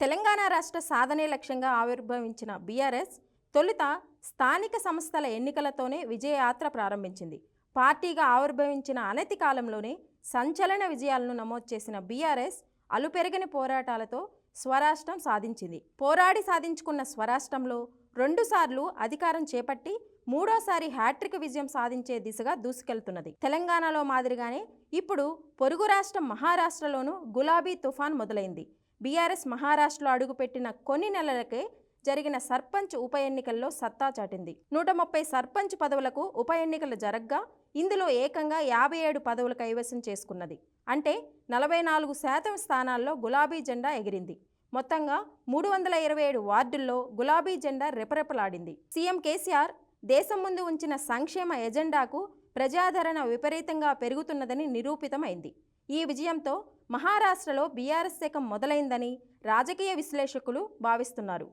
తెలంగాణ రాష్ట్ర సాధనే లక్ష్యంగా ఆవిర్భవించిన బీఆర్ఎస్ తొలుత స్థానిక సంస్థల ఎన్నికలతోనే విజయయాత్ర ప్రారంభించింది. పార్టీగా ఆవిర్భవించిన అనతి కాలంలోనే సంచలన విజయాలను నమోదు చేసిన బీఆర్ఎస్ అలుపెరగని పోరాటాలతో స్వరాష్ట్రం సాధించింది. పోరాడి సాధించుకున్న స్వరాష్ట్రంలో రెండుసార్లు అధికారం చేపట్టి మూడోసారి హ్యాట్రిక్ విజయం సాధించే దిశగా దూసుకెళ్తున్నది. తెలంగాణలో మాదిరిగానే ఇప్పుడు పొరుగు రాష్ట్రం మహారాష్ట్రలోనూ గులాబీ తుఫాన్ మొదలైంది. బీఆర్ఎస్ మహారాష్ట్రలో అడుగుపెట్టిన కొన్ని నెలలకే జరిగిన సర్పంచ్ ఉప ఎన్నికల్లో సత్తా చాటింది. నూట ముప్పై సర్పంచ్ పదవులకు ఉప ఎన్నికలు జరగ్గా ఇందులో ఏకంగా యాభై ఏడు పదవులు కైవసం చేసుకున్నది. అంటే నలభై నాలుగు శాతం స్థానాల్లో గులాబీ జెండా ఎగిరింది. మొత్తంగా మూడు వందల ఇరవై ఏడు వార్డుల్లో గులాబీ జెండా రెపరెపలాడింది. సీఎం కేసీఆర్ దేశం ముందు ఉంచిన సంక్షేమ ఎజెండాకు ప్రజాదరణ విపరీతంగా పెరుగుతున్నదని నిరూపితమైంది. ఈ విజయంతో మహారాష్ట్రలో బీఆర్ఎస్ శకం మొదలైందని రాజకీయ విశ్లేషకులు భావిస్తున్నారు.